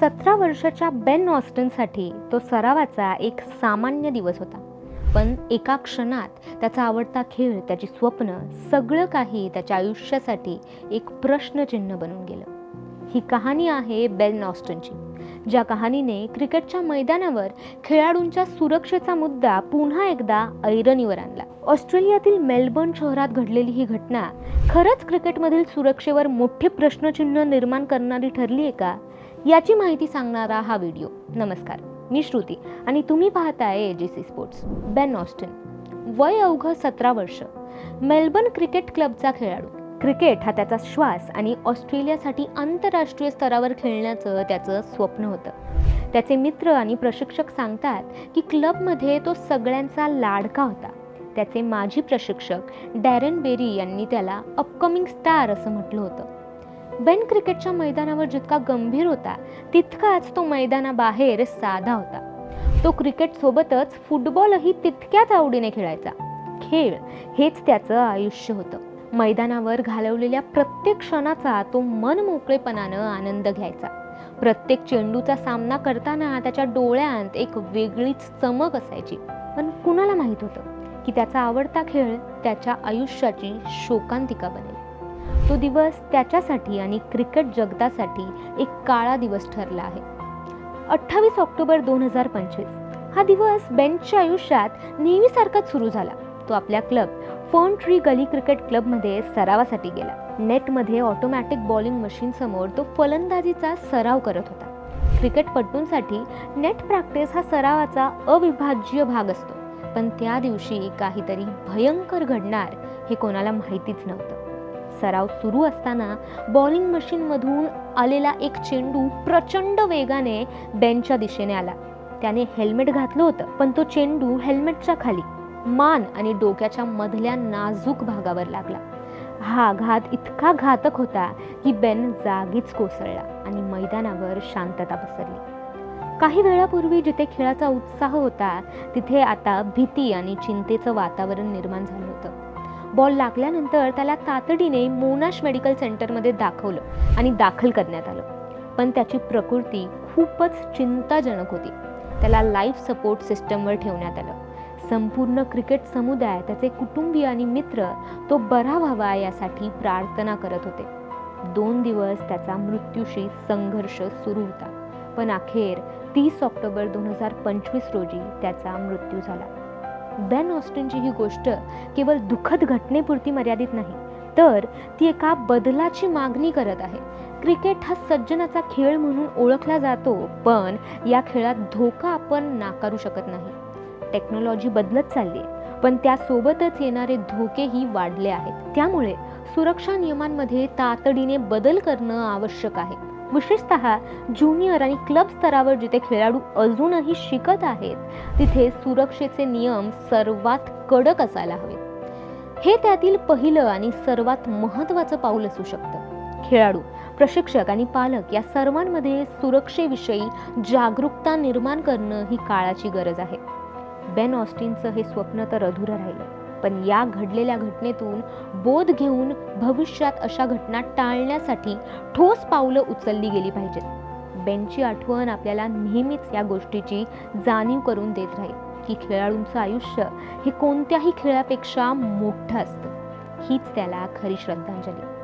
सतरा वर्षाच्या बेन ऑस्टनसाठी तो सरावाचा एक सामान्य दिवस होता. पण एका क्षणात त्याचा आवडता खेळ त्याची स्वप्न सगळं काही त्याच्या आयुष्यासाठी एक प्रश्नचिन्ह बनून गेलं. ही कहाणी आहे बेल नॉस्टनची ज्या कहाणीने क्रिकेटच्या मैदानावर खेळाडूंच्या सुरक्षेचा मुद्दा पुन्हा एकदा ऐरणीवर आणला. ऑस्ट्रेलियातील मेलबर्न शहरात घडलेली ही घटना खरंच क्रिकेटमधील सुरक्षेवर मोठे प्रश्नचिन्ह निर्माण करणारी ठरली आहे का? याची माहिती सांगणारा हा व्हिडिओ. नमस्कार मी श्रुती आणि तुम्ही पाहताय A G C sports Ben Austin वय अवघं सतरा वर्ष. मेलबर्न क्रिकेट क्लबचा खेळाडू. क्रिकेट हा त्याचा श्वास आणि ऑस्ट्रेलियासाठी आंतरराष्ट्रीय स्तरावर खेळण्याचं त्याचं स्वप्न होतं. त्याचे मित्र आणि प्रशिक्षक सांगतात की क्लबमध्ये तो सगळ्यांचा लाडका होता. त्याचे माजी प्रशिक्षक डॅरेन बेरी यांनी त्याला अपकमिंग स्टार असं म्हटलं होतं. बेन क्रिकेटच्या मैदानावर जितका गंभीर होता तितकाच तो मैदानाबाहेर साधा होता. तो क्रिकेट सोबतच फुटबॉलही तितक्याच आवडीने खेळायचा. खेळ हेच त्याचं आयुष्य होतं. मैदानावर घालवलेल्या प्रत्येक क्षणाचा तो मन मोकळेपणानं आनंद घ्यायचा. प्रत्येक चेंडूचा सामना करताना त्याच्या डोळ्यांत एक वेगळीच चमक असायची. पण कुणाला माहीत होतं की त्याचा आवडता खेळ त्याच्या आयुष्याची शोकांतिका बनेल? तो दिवस त्याच्यासाठी आणि क्रिकेट जगतासाठी एक काळा दिवस ठरला आहे. अठ्ठावीस ऑक्टोबर दोन हजार पंचवीस. हा दिवस बेंचच्या आयुष्यात नेहमीसारखाच सुरू झाला. तो आपल्या क्लब फॉन ट्री गली क्रिकेट क्लबमध्ये सरावासाठी गेला. नेटमध्ये ऑटोमॅटिक बॉलिंग मशीनसमोर तो फलंदाजीचा सराव करत होता. क्रिकेटपटूंसाठी नेट प्रॅक्टिस हा सरावाचा अविभाज्य भाग असतो. पण त्या दिवशी काहीतरी भयंकर घडणार हे कोणाला माहितीच नव्हतं. सराव सुरू असताना बॉलिंग मशीनमधून आलेला एक चेंडू प्रचंड वेगाने बेनच्या दिशेने आला. त्याने हेल्मेट घातलं होतं पण तो चेंडू हेल्मेटच्या खाली मान आणि डोक्याच्या मधल्या नाजूक भागावर लागला. हा घात इतका घातक होता की बेन जागीच कोसळला आणि मैदानावर शांतता पसरली. काही वेळापूर्वी जिथे खेळाचा उत्साह होता तिथे आता भीती आणि चिंतेचं वातावरण निर्माण झालं होतं. बॉल लागल्यानंतर त्याला तातडीने मोनाश मेडिकल सेंटरमध्ये दाखवलं आणि दाखल करण्यात आलं. पण त्याची प्रकृती खूपच चिंताजनक होती. त्याला लाईफ सपोर्ट सिस्टमवर ठेवण्यात आलं. संपूर्ण क्रिकेट समुदाय त्याचे कुटुंबीय आणि मित्र तो बरा व्हावा यासाठी प्रार्थना करत होते. दोन दिवस त्याचा मृत्यूशी संघर्ष सुरू होता. पण अखेर तीस ऑक्टोबर दोन हजार पंचवीस रोजी त्याचा मृत्यू झाला. बेन ऑस्टिनची ही गोष्ट केवळ दुःखद घटनेपुरती मर्यादित नाही तर ती एका बदलाची मागणी करत आहे. क्रिकेट हा सज्जनाचा खेळ म्हणून ओळखला जातो पण या खेळात धोका आपण नाकारू शकत नाही. टेक्नॉलॉजी बदलत चालली आहे पण त्यासोबतच येणारे धोकेही वाढले आहेत. त्यामुळे सुरक्षा नियमांमध्ये तातडीने बदल करणं आवश्यक आहे. विशेषतः ज्युनियर आणि क्लब स्तरावर जिथे खेळाडू अजूनही शिकत आहेत तिथे सुरक्षेचे नियम सर्वात कडक असायला हवेत हे त्यातील पहिलं आणि सर्वात महत्त्वाचं पाऊल असू शकतं. खेळाडू प्रशिक्षक आणि पालक या सर्वांमध्ये सुरक्षेविषयी जागरूकता निर्माण करणं ही काळाची गरज आहे. बेन ऑस्टिनचं हे स्वप्न तर अधुरं राहिलं. पण या घडलेल्या घटनेतून बोध घेऊन भविष्यात अशा घटना टाळण्यासाठी ठोस पावलं उचलली गेली पाहिजेत. बेनची आठवण आपल्याला नेहमीच या गोष्टीची जाणीव करून देत राहील की खेळाडूंचं आयुष्य हे कोणत्याही खेळापेक्षा मोठं असतं. हीच त्याला खरी श्रद्धांजली.